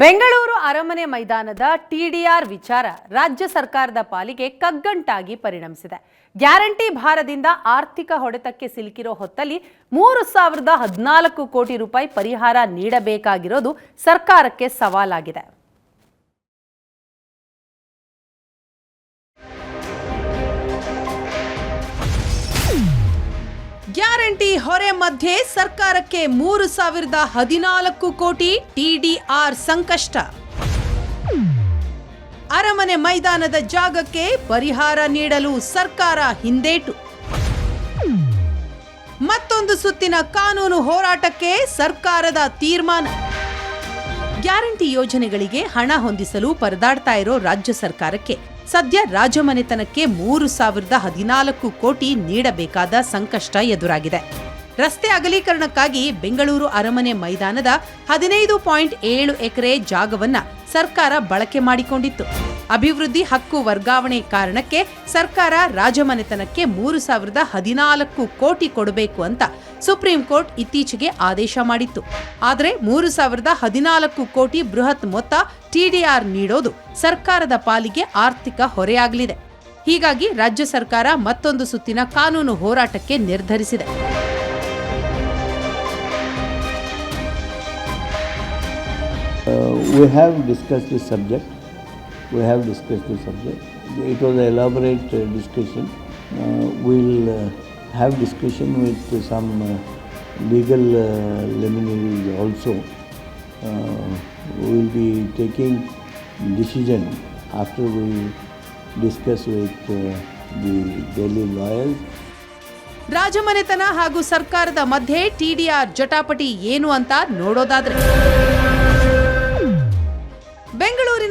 ಬೆಂಗಳೂರು ಅರಮನೆ ಮೈದಾನದ ಟಿಡಿಆರ್ ವಿಚಾರ ರಾಜ್ಯ ಸರ್ಕಾರದ ಪಾಲಿಗೆ ಕಗ್ಗಂಟಾಗಿ ಪರಿಣಮಿಸಿದೆ. ಗ್ಯಾರಂಟಿ ಭಾರದಿಂದ ಆರ್ಥಿಕ ಹೊಡೆತಕ್ಕೆ ಸಿಲುಕಿರೋ ಹೊತ್ತಲ್ಲಿ ಮೂರು ಸಾವಿರದ ಹದಿನಾಲ್ಕು ಕೋಟಿ ರೂಪಾಯಿ ಪರಿಹಾರ ನೀಡಬೇಕಾಗಿರೋದು ಸರ್ಕಾರಕ್ಕೆ ಸವಾಲಾಗಿದೆ. ಗ್ಯಾರಂಟಿ ಹೊರೆ ಮಧ್ಯೆ ಸರ್ಕಾರಕ್ಕೆ ಮೂರು ಸಾವಿರದ ಹದಿನಾಲ್ಕು ಕೋಟಿ ಟಿಡಿಆರ್ ಸಂಕಷ್ಟ. ಅರಮನೆ ಮೈದಾನದ ಜಾಗಕ್ಕೆ ಪರಿಹಾರ ನೀಡಲು ಸರ್ಕಾರ ಹಿಂದೇಟು. ಮತ್ತೊಂದು ಸುತ್ತಿನ ಕಾನೂನು ಹೋರಾಟಕ್ಕೆ ಸರ್ಕಾರದ ತೀರ್ಮಾನ. ಗ್ಯಾರಂಟಿ ಯೋಜನೆಗಳಿಗೆ ಹಣ ಹೊಂದಿಸಲು ಪರದಾಡ್ತಾ ಇರೋ ರಾಜ್ಯ ಸರ್ಕಾರಕ್ಕೆ. ಸದ್ಯ ರಾಜಮನೆತನಕ್ಕೆ ಮೂರು ಸಾವಿರದ ಹದಿನಾಲ್ಕು ಕೋಟಿ ನೀಡಬೇಕಾದ ಸಂಕಷ್ಟ ಎದುರಾಗಿದೆ. ರಸ್ತೆ ಅಗಲೀಕರಣಕ್ಕಾಗಿ ಬೆಂಗಳೂರು ಅರಮನೆ ಮೈದಾನದ ಹದಿನೈದು ಪಾಯಿಂಟ್ ಏಳು ಎಕರೆ ಜಾಗವನ್ನ ಸರ್ಕಾರ ಬಳಕೆ ಮಾಡಿಕೊಂಡಿತ್ತು. ಅಭಿವೃದ್ಧಿ ಹಕ್ಕು ವರ್ಗಾವಣೆ ಕಾರಣಕ್ಕೆ ಸರ್ಕಾರ ರಾಜಮನೆತನಕ್ಕೆ ಮೂರು ಸಾವಿರದ ಹದಿನಾಲ್ಕು ಕೋಟಿ ಕೊಡಬೇಕು ಅಂತ ಸುಪ್ರೀಂ ಕೋರ್ಟ್ ಇತ್ತೀಚೆಗೆ ಆದೇಶ ಮಾಡಿತ್ತು. ಆದರೆ ಮೂರು ಸಾವಿರದ ಹದಿನಾಲ್ಕು ಕೋಟಿ ಬೃಹತ್ ಮೊತ್ತ ಟಿಡಿಆರ್ ನೀಡೋದು ಸರ್ಕಾರದ ಪಾಲಿಗೆ ಆರ್ಥಿಕ ಹೊರೆಯಾಗಲಿದೆ. ಹೀಗಾಗಿ ರಾಜ್ಯ ಸರ್ಕಾರ ಮತ್ತೊಂದು ಸುತ್ತಿನ ಕಾನೂನು ಹೋರಾಟಕ್ಕೆ ನಿರ್ಧರಿಸಿದೆ. We have discussed this subject. We have discussed this subject. It was an elaborate uh, discussion. Uh, we'll uh, have discussion with some uh, legal uh, luminaries also. Uh, we will be taking decision after we discuss with uh, the Delhi lawyers. ರಾಜಮನೆತನ ಹಾಗೂ ಸರ್ಕಾರದ ಮಧ್ಯೆ TDR ಜಟಾಪಟಿ ಏನು ಅಂತ ನೋಡೋದಾದ್ರೆ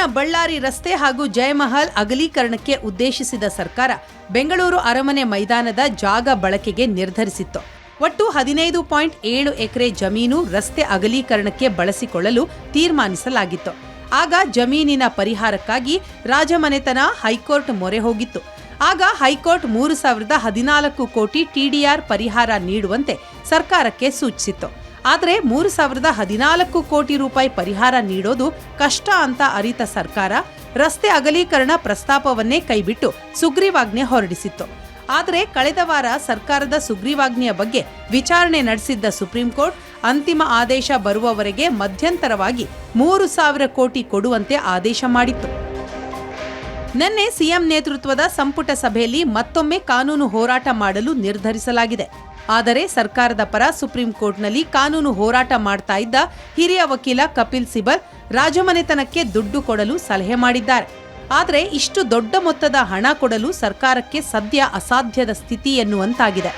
ಬೆಂಗಳೂರಿನ ಬಳ್ಳಾರಿ ರಸ್ತೆ ಹಾಗೂ ಜಯಮಹಲ್ ಅಗಲೀಕರಣಕ್ಕೆ ಉದ್ದೇಶಿಸಿದ ಸರ್ಕಾರ ಬೆಂಗಳೂರು ಅರಮನೆ ಮೈದಾನದ ಜಾಗ ಬಳಕೆಗೆ ನಿರ್ಧರಿಸಿತ್ತು. ಒಟ್ಟು ಹದಿನೈದು ಪಾಯಿಂಟ್ ಏಳು ಎಕರೆ ಜಮೀನು ರಸ್ತೆ ಅಗಲೀಕರಣಕ್ಕೆ ಬಳಸಿಕೊಳ್ಳಲು ತೀರ್ಮಾನಿಸಲಾಗಿತ್ತು. ಆಗ ಜಮೀನಿನ ಪರಿಹಾರಕ್ಕಾಗಿ ರಾಜಮನೆತನ ಹೈಕೋರ್ಟ್ ಮೊರೆ ಹೋಗಿತ್ತು. ಆಗ ಹೈಕೋರ್ಟ್ ಮೂರು ಸಾವಿರದ ಹದಿನಾಲ್ಕು ಕೋಟಿ ಟಿಡಿಆರ್ ಪರಿಹಾರ ನೀಡುವಂತೆ ಸರ್ಕಾರಕ್ಕೆ ಸೂಚಿಸಿತ್ತು. ಆದರೆ ಮೂರು ಸಾವಿರದ ಹದಿನಾಲ್ಕು ಕೋಟಿ ರೂಪಾಯಿ ಪರಿಹಾರ ನೀಡೋದು ಕಷ್ಟ ಅಂತ ಅರಿತ ಸರ್ಕಾರ ರಸ್ತೆ ಅಗಲೀಕರಣ ಪ್ರಸ್ತಾಪವನ್ನೇ ಕೈಬಿಟ್ಟು ಸುಗ್ರೀವಾಜ್ಞೆ ಹೊರಡಿಸಿತ್ತು. ಆದರೆ ಕಳೆದ ವಾರ ಸರ್ಕಾರದ ಸುಗ್ರೀವಾಜ್ಞೆಯ ಬಗ್ಗೆ ವಿಚಾರಣೆ ನಡೆಸಿದ್ದ ಸುಪ್ರೀಂ ಕೋರ್ಟ್ ಅಂತಿಮ ಆದೇಶ ಬರುವವರೆಗೆ ಮಧ್ಯಂತರವಾಗಿ ಮೂರು ಸಾವಿರ ಕೋಟಿ ಕೊಡುವಂತೆ ಆದೇಶ ಮಾಡಿತ್ತು. ನಿನ್ನೆ ಸಿಎಂ ನೇತೃತ್ವದ ಸಂಪುಟ ಸಭೆಯಲ್ಲಿ ಮತ್ತೊಮ್ಮೆ ಕಾನೂನು ಹೋರಾಟ ಮಾಡಲು ನಿರ್ಧರಿಸಲಾಗಿದೆ. ಆದರೆ ಸರ್ಕಾರದ ಪರ ಸುಪ್ರೀಂ ಕೋರ್ಟ್ನಲ್ಲಿ ಕಾನೂನು ಹೋರಾಟ ಮಾಡ್ತಾ ಇದ್ದ ಹಿರಿಯ ವಕೀಲ ಕಪಿಲ್ ಸಿಬಲ್ ರಾಜಮನೆತನಕ್ಕೆ ದುಡ್ಡು ಕೊಡಲು ಸಲಹೆ ಮಾಡಿದ್ದಾರೆ. ಆದರೆ ಇಷ್ಟು ದೊಡ್ಡ ಮೊತ್ತದ ಹಣ ಕೊಡಲು ಸರ್ಕಾರಕ್ಕೆ ಸದ್ಯ ಅಸಾಧ್ಯದ ಸ್ಥಿತಿ ಎನ್ನುವಂತಾಗಿದೆ.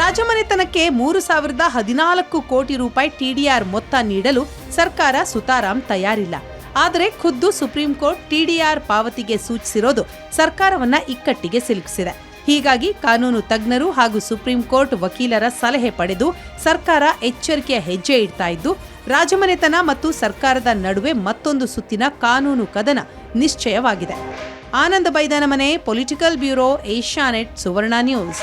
ರಾಜಮನೆತನಕ್ಕೆ ಮೂರು ಸಾವಿರದ ಹದಿನಾಲ್ಕು ಕೋಟಿ ರೂಪಾಯಿ ಟಿಡಿಆರ್ ಮೊತ್ತ ನೀಡಲು ಸರ್ಕಾರ ಸುತಾರಾಂ ತಯಾರಿಲ್ಲ. ಆದರೆ ಖುದ್ದು ಸುಪ್ರೀಂ ಕೋರ್ಟ್ ಟಿಡಿಆರ್ ಪಾವತಿಗೆ ಸೂಚಿಸಿರೋದು ಸರ್ಕಾರವನ್ನ ಇಕ್ಕಟ್ಟಿಗೆ ಸಿಲುಕಿಸಿದೆ. ಹೀಗಾಗಿ ಕಾನೂನು ತಜ್ಞರು ಹಾಗೂ ಸುಪ್ರೀಂ ಕೋರ್ಟ್ ವಕೀಲರ ಸಲಹೆ ಪಡೆದು ಸರ್ಕಾರ ಎಚ್ಚರಿಕೆಯ ಹೆಜ್ಜೆ ಇಡ್ತಾ ಇದ್ದು, ರಾಜಮನೆತನ ಮತ್ತು ಸರ್ಕಾರದ ನಡುವೆ ಮತ್ತೊಂದು ಸುತ್ತಿನ ಕಾನೂನು ಕದನ ನಿಶ್ಚಯವಾಗಿದೆ. Ananda Baidanamane, political bureau, Asianet, Suvarna news.